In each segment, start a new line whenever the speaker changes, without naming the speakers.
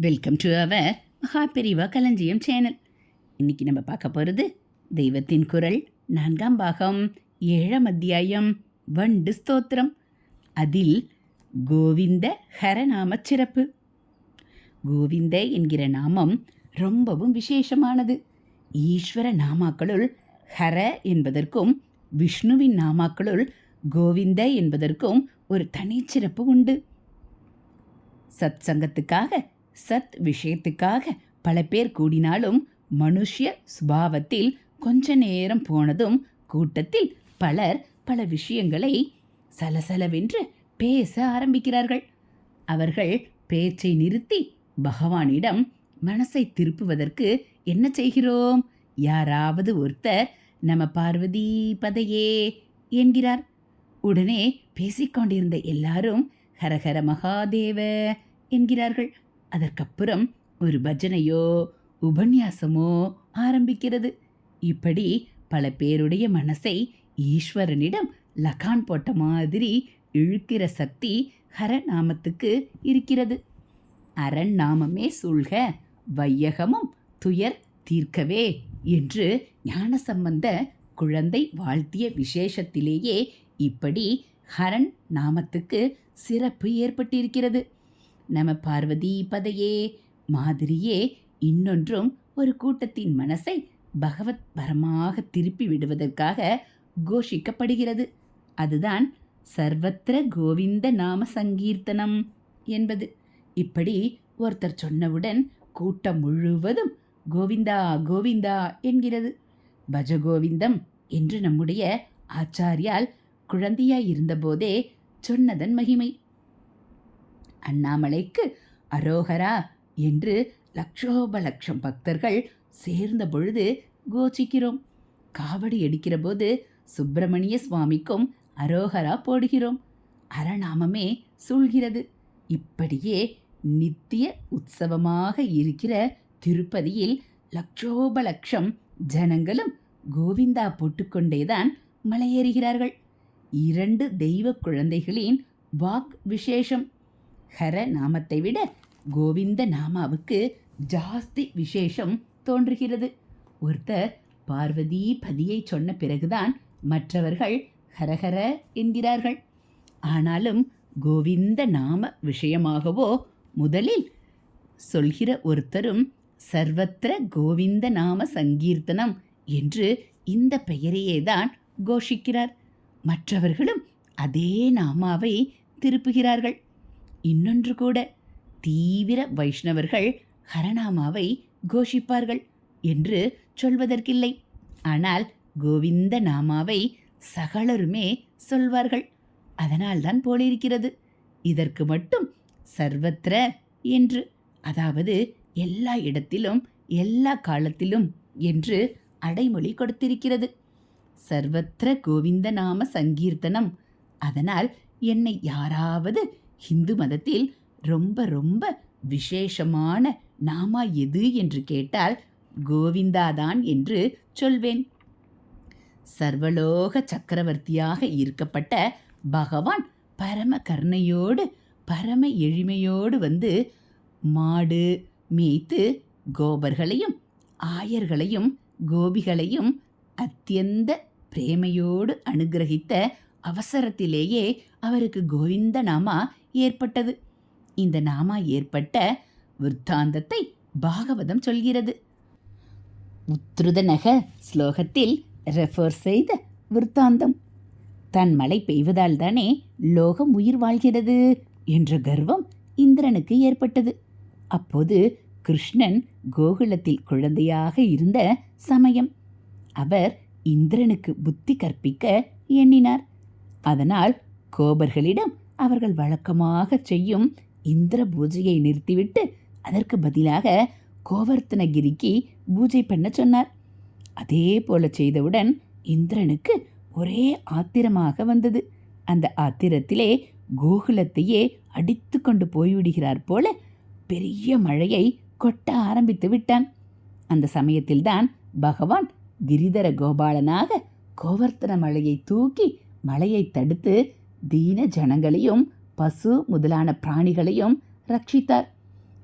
Welcome to அவர் மகா பெரிவா களஞ்சியம் channel இன்னைக்கு நம்ம பார்க்க போகிறது தெய்வத்தின் குரல் நான்காம் பாகம் ஏழாம் அத்தியாயம் வண்டு ஸ்தோத்திரம். அதில் கோவிந்த ஹரநாம சிறப்பு. கோவிந்த என்கிற நாமம் ரொம்பவும் விசேஷமானது. ஈஸ்வர நாமாக்களுள் ஹர என்பதற்கும் விஷ்ணுவின் நாமாக்களுள் கோவிந்த என்பதற்கும் ஒரு தனிச்சிறப்பு உண்டு. சத் சங்கத்துக்காக சத் விஷயத்துக்காக பல பேர் கூடினாலும் மனுஷ்ய சுபாவத்தில் கொஞ்ச நேரம் போனதும் கூட்டத்தில் பலர் பல விஷயங்களை சலசலவென்று பேச ஆரம்பிக்கிறார்கள். அவர்கள் பேச்சை நிறுத்தி பகவானிடம் மனசை திருப்புவதற்கு என்ன செய்கிறோம்? யாராவது ஒருத்தர் நம பார்வதி பதையே என்கிறார். உடனே பேசிக்கொண்டிருந்த எல்லாரும் ஹரஹர மகாதேவ என்கிறார்கள். அதற்கப்புறம் ஒரு பஜனையோ உபன்யாசமோ ஆரம்பிக்கிறது. இப்படி பல பேருடைய மனசை ஈஸ்வரனிடம் லகான் போட்ட மாதிரி இழுக்கிற சக்தி ஹர நாமத்துக்கு இருக்கிறது. அரண் நாமமே சூழ்க வையகமும் துயர் தீர்க்கவே என்று ஞானசம்பந்த குழந்தை வாழ்த்திய விசேஷத்திலேயே இப்படி ஹரன் நாமத்துக்கு சிறப்பு ஏற்பட்டிருக்கிறது. நம பார்வதி பதையே. மாதிரியே இன்னொன்றும் ஒரு கூட்டத்தின் மனசை பகவத் பரமாக திருப்பி விடுவதற்காக கோஷிக்கப்படுகிறது. அதுதான் சர்வத்திர கோவிந்த நாம சங்கீர்த்தனம் என்பது. இப்படி ஒருத்தர் சொன்னவுடன் கூட்டம் முழுவதும் கோவிந்தா கோவிந்தா என்கிறது. பஜ கோவிந்தம் என்று நம்முடைய ஆச்சாரியால் குழந்தையாய் இருந்தபோதே சொன்னதன் மகிமை. அண்ணாமலைக்கு அரோகரா என்று லட்சோப லட்சம் பக்தர்கள் சேர்ந்த பொழுது கோச்சிக்கிறோம். காவடி எடுக்கிற போது சுப்பிரமணிய சுவாமிக்கும் அரோகரா போடுகிறோம். அரணாமமே சூழ்கிறது. இப்படியே நித்திய உற்சவமாக இருக்கிற திருப்பதியில் லட்சோப லட்சம் ஜனங்களும் கோவிந்தா போட்டுக்கொண்டேதான் மலையேறுகிறார்கள். இரண்டு தெய்வ குழந்தைகளின் வாக் விசேஷம். ஹர நாமத்தை விட கோவிந்த நாமாவுக்கு ஜாஸ்தி விசேஷம் தோன்றுகிறது. ஒருத்தர் பார்வதி பதியை சொன்ன பிறகுதான் மற்றவர்கள் ஹரஹர என்கிறார்கள். ஆனாலும் கோவிந்த நாம விஷயமாகவோ முதலில் சொல்கிற ஒருத்தரும் சர்வத்திர கோவிந்த நாம சங்கீர்த்தனம் என்று இந்த பெயரையே தான் கோஷிக்கிறார். மற்றவர்களும் அதே நாமாவை திருப்புகிறார்கள். இன்னொன்று கூட. தீவிர வைஷ்ணவர்கள் ஹரநாமாவை கோஷிப்பார்கள் என்று சொல்வதற்கில்லை. ஆனால் கோவிந்த நாமாவை சகலருமே சொல்வார்கள். அதனால்தான் போலிருக்கிறது இதற்கு மட்டும் சர்வத்திர என்று. அதாவது எல்லா இடத்திலும் எல்லா காலத்திலும் என்று அடைமொழி கொடுத்திருக்கிறது. சர்வத்திர கோவிந்த நாம சங்கீர்த்தனம். அதனால் என்னை யாராவது ஹிந்து மதத்தில் ரொம்ப ரொம்ப விசேஷமான நாமா எது என்று கேட்டால் கோவிந்தாதான் என்று சொல்வேன். சர்வலோக சக்கரவர்த்தியாக இருக்கப்பட்ட பகவான் பரம கருணையோடு பரம எளிமையோடு வந்து மாடு மேய்த்து கோபர்களையும் ஆயர்களையும் கோபிகளையும் அத்தியந்த பிரேமையோடு அனுகிரகித்த அவசரத்திலேயே அவருக்கு கோவிந்த நாமா ஏற்பட்டது. இந்த நாமா ஏற்பட்ட விற்த்தாந்தத்தை பாகவதம் சொல்கிறது. உத்ருதநக ஸ்லோகத்தில் ரெஃபர் செய்த விற்த்தாந்தம் தன் மழை பெய்வதால் தானே லோகம் உயிர் வாழ்கிறது என்ற கர்வம் இந்திரனுக்கு ஏற்பட்டது. அப்போது கிருஷ்ணன் கோகுலத்தில் குழந்தையாக இருந்த சமயம். அவர் இந்திரனுக்கு புத்தி கற்பிக்க எண்ணினார். அதனால் கோபர்களிடம் அவர்கள் வழக்கமாக செய்யும் இந்திர பூஜையை நிறுத்திவிட்டு அதற்கு பதிலாக கோவர்த்தனகிரிக்கு பூஜை பண்ண சொன்னார். அதே போல செய்தவுடன் இந்திரனுக்கு ஒரே ஆத்திரமாக வந்தது. அந்த ஆத்திரத்திலே கோகுலத்தையே அடித்து கொண்டு போய்விடுகிறார் போல பெரிய மழையை கொட்ட ஆரம்பித்து விட்டான். அந்த சமயத்தில்தான் பகவான் கிரிதர கோபாலனாக கோவர்த்தன மலையை தூக்கி மலையை தடுத்து தீன ஜனங்களையும் பசு முதலான பிராணிகளையும் ரட்சித்தார்.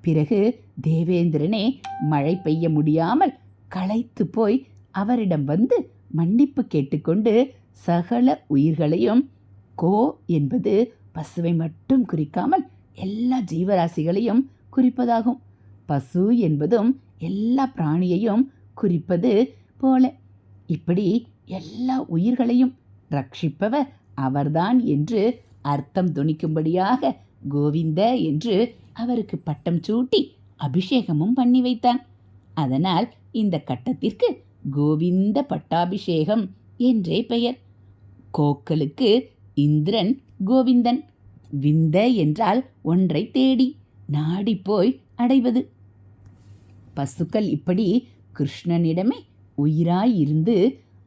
பிறகு தேவேந்திரனே மழை பெய்ய முடியாமல் களைத்து போய் அவரிடம் வந்து மன்னிப்பு கேட்டுக்கொண்டு சகல உயிர்களையும் கோ என்பது பசுவை மட்டும் குறிக்காமல் எல்லா ஜீவராசிகளையும் குறிப்பதாகும். பசு என்பதும் எல்லா பிராணியையும் குறிப்பது போல. இப்படி எல்லா உயிர்களையும் ரட்சிப்பவர் அவர்தான் என்று அர்த்தம் துணிக்கும்படியாக கோவிந்த என்று அவருக்கு பட்டம் சூட்டி அபிஷேகமும் பண்ணி வைத்தான். அதனால் இந்த கட்டத்திற்கு கோவிந்த பட்டாபிஷேகம் என்றே பெயர். கோக்களுக்கு இந்திரன் கோவிந்தன். விந்த என்றால் ஒன்றை தேடி நாடி போய் அடைவது. பசுக்கள் இப்படி கிருஷ்ணனிடமே உயிராய் இருந்து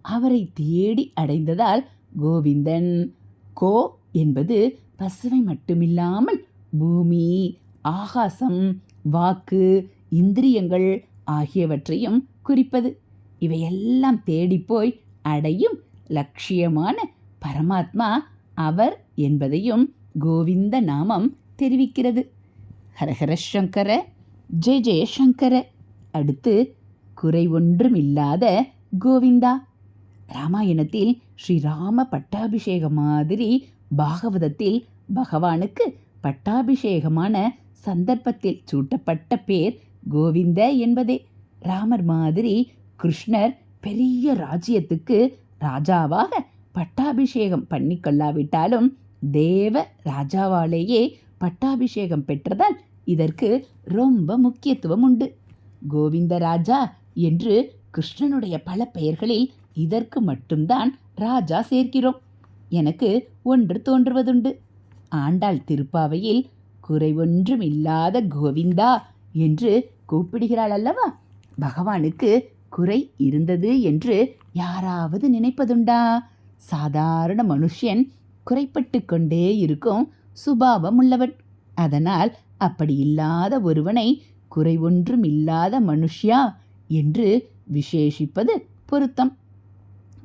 அவரை தேடி அடைந்ததால் கோவிந்தன். கோ என்பது பசுவை மட்டுமில்லாமல் பூமி ஆகாசம் வாக்கு இந்திரியங்கள் ஆகியவற்றையும் குறிப்பது. இவையெல்லாம் தேடிப்போய் அடையும் லட்சியமான பரமாத்மா அவர் என்பதையும் கோவிந்த நாமம் தெரிவிக்கிறது. ஹரஹர சங்கர ஜெய ஜெயசங்கர அடுத்து குறை ஒன்றுமில்லாத கோவிந்தா. ராமாயணத்தில் ஸ்ரீராம பட்டாபிஷேக மாதிரி பாகவதத்தில் பகவானுக்கு பட்டாபிஷேகமான சந்தர்ப்பத்தில் சூட்டப்பட்ட பேர் கோவிந்த என்பதே. ராமர் மாதிரி கிருஷ்ணர் பெரிய ராஜ்யத்துக்கு ராஜாவாக பட்டாபிஷேகம் பண்ணிக்கொள்ளாவிட்டாலும் தேவ ராஜாவாலேயே பட்டாபிஷேகம் பெற்றதால் இதற்கு ரொம்ப முக்கியத்துவம் உண்டு. கோவிந்த ராஜா என்று கிருஷ்ணனுடைய பல பெயர்களில் இதற்கு மட்டும்தான் ராஜா சேர்க்கிறோம். எனக்கு ஒன்று தோன்றுவதுண்டு. ஆண்டாள் திருப்பாவையில் குறைவொன்றும் இல்லாத கோவிந்தா என்று கூப்பிடுகிறாள் அல்லவா? பகவானுக்கு குறை இருந்தது என்று யாராவது நினைப்பதுண்டா? சாதாரண மனுஷன் குறைப்பட்டு கொண்டே இருக்கும் சுபாவம் உள்ளவன். அதனால் அப்படி இல்லாத ஒருவனை குறை ஒன்றும் இல்லாத மனுஷ்யா என்று விசேஷிப்பது பொருத்தம்.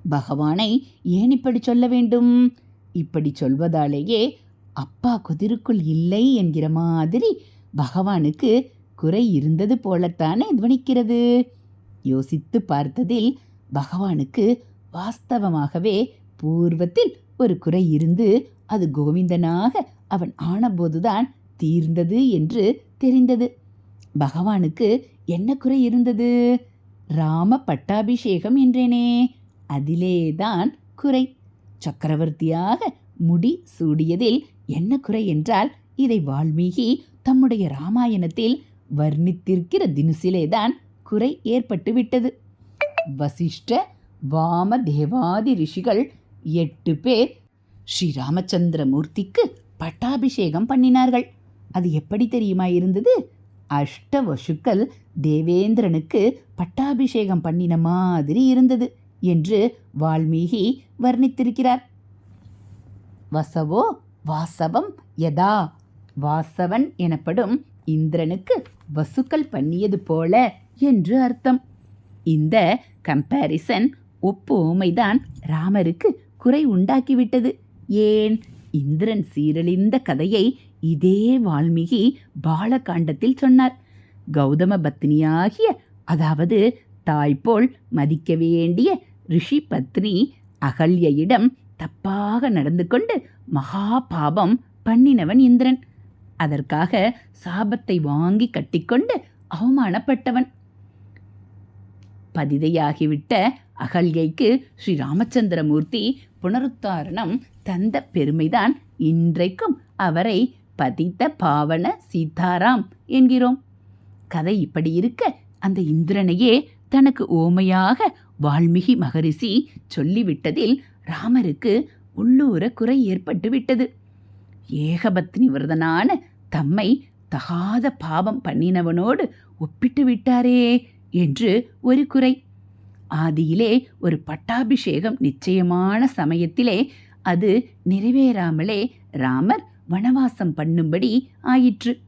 பகவானை ஏன் இப்படி சொல்ல வேண்டும்? இப்படி சொல்வதாலேயே அப்பா குதிருக்குள் இல்லை என்கிற மாதிரி பகவானுக்கு குறை இருந்தது போலத்தானே துவனிக்கிறது. யோசித்து பார்த்ததில் பகவானுக்கு வாஸ்தவமாகவே பூர்வத்தில் ஒரு குறை இருந்து அது கோவிந்தனாக அவன் ஆனபோதுதான் தீர்ந்தது என்று தெரிந்தது. பகவானுக்கு என்ன குறை இருந்தது? ராம பட்டாபிஷேகம் என்றேனே. அதிலேதான் குறை. சக்கரவர்த்தியாக முடி சூடியதில் என்ன குறை என்றால் இதை வால்மீகி தம்முடைய ராமாயணத்தில் வர்ணித்திருக்கிற தினுசிலேதான் குறை ஏற்பட்டு விட்டது வசிஷ்ட வாம தேவாதி ரிஷிகள் எட்டு பேர் ஸ்ரீராமச்சந்திரமூர்த்திக்கு பட்டாபிஷேகம் பண்ணினார்கள். அது எப்படி தெரியுமா இருந்தது? அஷ்ட வசுக்கள் தேவேந்திரனுக்கு பட்டாபிஷேகம் பண்ணின மாதிரி இருந்தது. என்று வால்மீகி வர்ணித்திருக்கிறார். வசவோ வாசவம் யதா. வாசவன் எனப்படும் இந்திரனுக்கு வசுக்கள் பண்ணியது போல என்று அர்த்தம். இந்த கம்பேரிசன் ஒப்புமைதான் ராமருக்கு குறை உண்டாக்கிவிட்டது. ஏன்? இந்திரன் சீரழிந்த கதையை இதே வால்மீகி பாலகாண்டத்தில் சொன்னார். கௌதம பத்னியாகிய அதாவது தாய்போல் மதிக்க வேண்டிய ரிஷி பத்னி அகல்யிடம் தப்பாக நடந்து கொண்டு மகா பாபம் பண்ணினவன் இந்திரன். அதற்காக சாபத்தை வாங்கி கட்டிக்கொண்டு அவமானப்பட்டவன். பதிதையாகிவிட்ட அகல்யைக்கு ஸ்ரீ ராமச்சந்திரமூர்த்தி புனருத்தாரணம் தந்த பெருமைதான். இன்றைக்கும் அவரை பதித்த பாவன சீதாராம் என்கிறோம். கதை இப்படி இருக்க அந்த இந்திரனையே தனக்கு ஓமையாக வால்மீகி மகரிஷி சொல்லிவிட்டதில் ராமருக்கு உள்ளூர குறை ஏற்பட்டு விட்டது. ஏகபத்னி விரதனான தம்மை தகாத பாவம் பண்ணினவனோடு ஒப்பிட்டு விட்டாரே என்று ஒரு குறை. ஆதியிலே ஒரு பட்டாபிஷேகம் நிச்சயமான சமயத்திலே அது நிறைவேறாமலே ராமர் வனவாசம் பண்ணும்படி ஆயிற்று.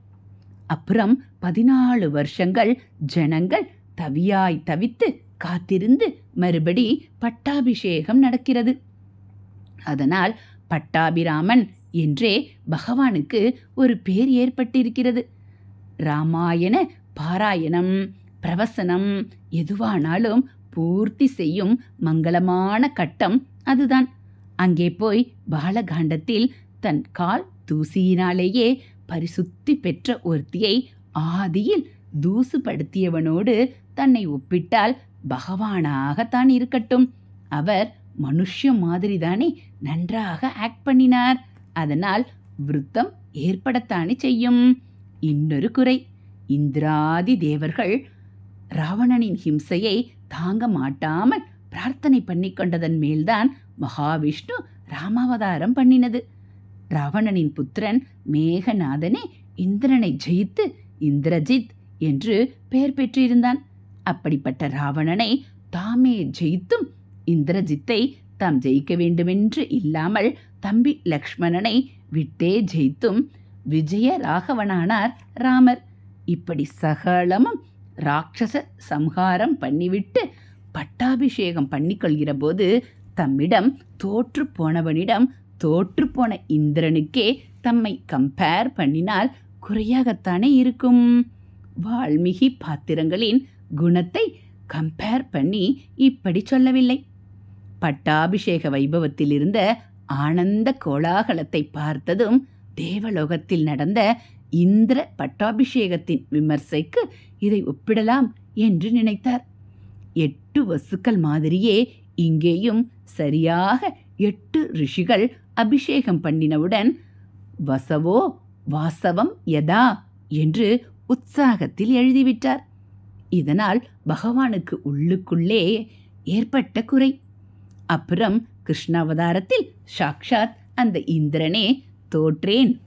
அப்புறம் பதினாலு வருஷங்கள் ஜனங்கள் தவியாய் தவித்து காத்திருந்து மறுபடி பட்டாபிஷேகம் நடக்கிறது. அதனால் பட்டாபிராமன் என்றே பகவானுக்கு ஒரு பேர் ஏற்பட்டிருக்கிறது. ராமாயண பாராயணம் பிரவசனம் எதுவானாலும் பூர்த்தி செய்யும் மங்களமான கட்டம் அதுதான். அங்கே போய் பாலகாண்டத்தில் தன் கால் தூசியினாலேயே பரிசுத்தி பெற்ற ஒருத்தியை ஆதியில் தூசுபடுத்தியவனோடு தன்னை ஒப்பிட்டால் பகவானாகத்தான் இருக்கட்டும். அவர் மனுஷ்ய மாதிரிதானே நன்றாக ஆக்ட் பண்ணினார். அதனால் விருத்தம் ஏற்படத்தானே செய்யும். இன்னொரு குறை இந்திராதி தேவர்கள் ராவணனின் ஹிம்சையை தாங்க மாட்டாமல் பிரார்த்தனை பண்ணி கொண்டதன் மேல்தான் மகாவிஷ்ணு ராமாவதாரம் பண்ணினது. ராவணனின் புத்திரன் மேகநாதனே இந்திரனை ஜெயித்து இந்திரஜித் என்று பெயர் பெற்றிருந்தான். அப்படிப்பட்ட ராவணனை தாமே ஜெயித்தும் இந்திரஜித்தை தாம் ஜெயிக்க வேண்டுமென்று இல்லாமல் தம்பி லக்ஷ்மணனை விட்டே ஜெயித்தும் விஜய ராகவனானார் ராமர். இப்படி சகலமும் ராட்சச சம்ஹாரம் பண்ணிவிட்டு பட்டாபிஷேகம் பண்ணிக்கொள்கிற போது தம்மிடம் தோற்று போனவனிடம் தோற்று போன இந்திரனுக்கே தம்மை கம்பேர் பண்ணினால் குறையாகத்தானே இருக்கும். வால்மீகி பாத்திரங்களின் குணத்தை கம்பேர் பண்ணி இப்படி சொல்லவில்லை. பட்டாபிஷேக வைபவத்தில் இருந்த ஆனந்த கோலாகலத்தை பார்த்ததும் தேவலோகத்தில் நடந்த இந்திர பட்டாபிஷேகத்தின் விமர்சைக்கு இதை ஒப்பிடலாம் என்று நினைத்தார். எட்டு வசுக்கள் மாதிரியே இங்கேயும் சரியாக எட்டு ரிஷிகள் அபிஷேகம் பண்ணினவுடன் வசவோ வாசவம் யதா? என்று உற்சாகத்தில் எழுதிவிட்டார். இதனால் பகவானுக்கு உள்ளுக்குள்ளே ஏற்பட்ட குறை. அப்புறம் கிருஷ்ணாவதாரத்தில் சாக்ஷாத் அந்த இந்திரனே தோற்றேன்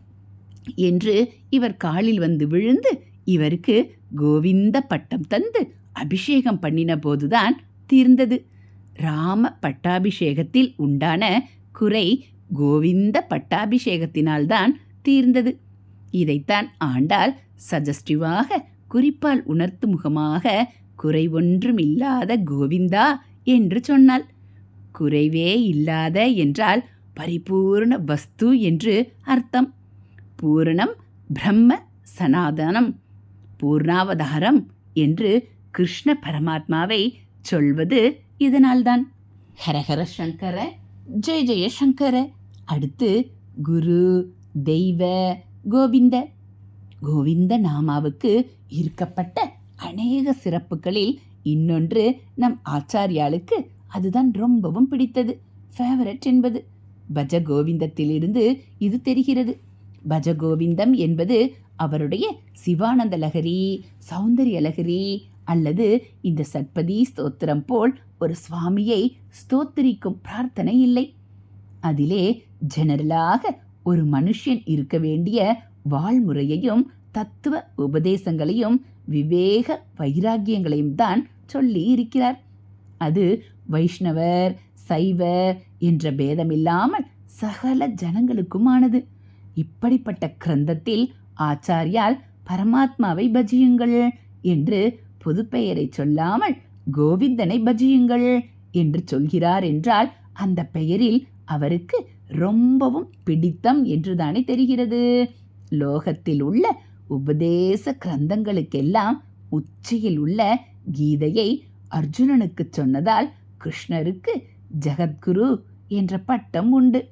என்று இவர் காலில் வந்து விழுந்து இவருக்கு கோவிந்த பட்டம் தந்து அபிஷேகம் பண்ணின போதுதான் தீர்ந்தது. ராம பட்டாபிஷேகத்தில் உண்டான குறை கோவிந்த பட்டாபிஷேகத்தினால்தான் தீர்ந்தது. இதைத்தான் ஆண்டாள் சஜஸ்டிவாக குறிப்பால் உணர்த்து முகமாக குறைவொன்றும் இல்லாத கோவிந்தா என்று சொன்னாள். குறைவே இல்லாத என்றால் பரிபூர்ண வஸ்து என்று அர்த்தம். பூரணம் பிரம்ம சனாதனம் பூர்ணாவதாரம் என்று கிருஷ்ண பரமாத்மாவை சொல்வது இதனால்தான். ஹரஹர சங்கர ஜெய ஜெய சங்கர. அடுத்து குரு தெய்வ கோவிந்த. கோவிந்த நாமாவுக்கு இருக்கப்பட்ட அநேக சிறப்புகளில் இன்னொன்று நம் ஆச்சாரியாளுக்கு அதுதான் ரொம்பவும் பிடித்தது ஃபேவரட் என்பது. பஜ கோவிந்தத்திலிருந்து இது தெரிகிறது. பஜ கோவிந்தம் என்பது அவருடைய சிவானந்த லகரி சௌந்தரிய லகரி அல்லது இந்த சத்பதி ஸ்தோத்திரம் போல் ஒரு சுவாமியை ஸ்தோத்திரிக்கும் பிரார்த்தனை இல்லை. அதிலே ஜெனரலாக ஒரு மனுஷன் இருக்க வேண்டிய வாழ்முறையையும் தத்துவ உபதேசங்களையும் விவேக வைராக்கியங்களையும் தான் சொல்லி இருக்கிறார். அது வைஷ்ணவர் சைவர் என்ற பேதமில்லாமல் சகல ஜனங்களுக்குமானது. இப்படிப்பட்ட கிரந்தத்தில் ஆச்சாரியால் பரமாத்மாவை பஜியுங்கள் என்று பொதுப்பெயரை சொல்லாமல் கோவிந்தனை பஜியுங்கள் என்று சொல்கிறார் என்றால் அந்த பெயரில் அவருக்கு ரொம்பவும் பிடித்தம் என்றுதானே தெரிகிறது. லோகத்தில் உள்ள உபதேச கிரந்தங்களுக்கெல்லாம் உச்சியில் உள்ள கீதையை அர்ஜுனனுக்கு சொன்னதால் கிருஷ்ணருக்கு ஜெகத்குரு என்ற பட்டம் உண்டு.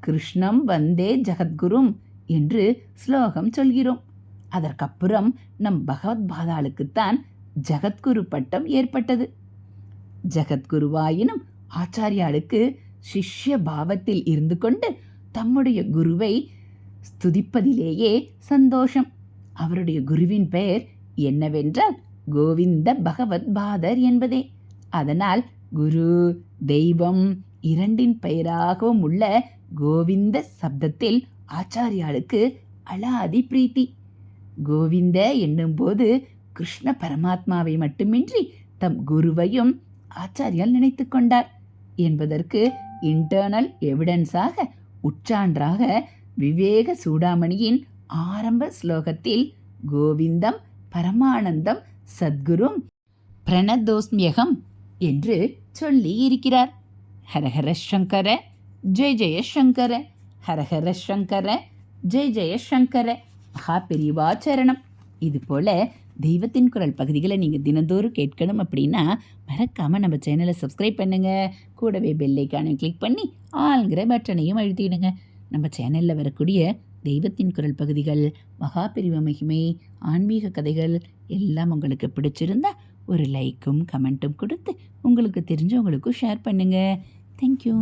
கிருஷ்ணம் வந்தே ஜெகத்குரும் என்று ஸ்லோகம் சொல்கிறோம். அதற்கப்புறம் நம் பகவத் பாதாளுக்குத்தான் ஜெகத்குரு பட்டம் ஏற்பட்டது. ஜெகத்குருவாயினும் ஆச்சாரியாளுக்கு சிஷ்ய பாவத்தில் இருந்து கொண்டு தம்முடைய குருவை ஸ்துதிப்பதிலேயே சந்தோஷம். அவருடைய குருவின் பெயர் என்னவென்றால் கோவிந்த பகவத் பாதர் என்பதே. அதனால் குரு தெய்வம் இரண்டின் பெயராகவும் உள்ள கோவிந்த சப்தத்தில் ஆச்சாரியாளுக்கு அலாதி பிரீத்தி. கோவிந்த என்னும்போது கிருஷ்ண பரமாத்மாவை மட்டுமின்றி தம் குருவையும் ஆச்சாரியால் நினைத்து கொண்டார். என்பதற்கு இன்டர்னல் எவிடன்ஸாக உச்சான்றாக விவேக சூடாமணியின் ஆரம்ப ஸ்லோகத்தில் கோவிந்தம் பரமானந்தம் சத்குரும் பிரணதோஸ்மியகம் என்று சொல்லி இருக்கிறார். ஹரஹர சங்கர ஜெய ஜெய சங்கர ஹரஹர சங்கர ஜெய ஜெய சங்கர. மகா பெரியவாச்சரணம் இதுபோல் தெய்வத்தின் குரல் பகுதிகளை நீங்கள் தினந்தோறும் கேட்கணும் அப்படின்னா மறக்காமல் நம்ம சேனலை சப்ஸ்கிரைப் பண்ணுங்கள் கூடவே பெல்லைக்கானை கிளிக் பண்ணி ஆளுங்கிற பட்டனையும் அழுத்திடுங்க. நம்ம சேனலில் வரக்கூடிய தெய்வத்தின் குரல் பகுதிகள் மகாபிரிவ மகிமை ஆன்மீக கதைகள் எல்லாம் உங்களுக்கு பிடிச்சிருந்தா ஒரு லைக்கும் கமெண்ட்டும் கொடுத்து உங்களுக்கு தெரிஞ்சவங்களுக்கும் ஷேர் பண்ணுங்கள் தேங்க்யூ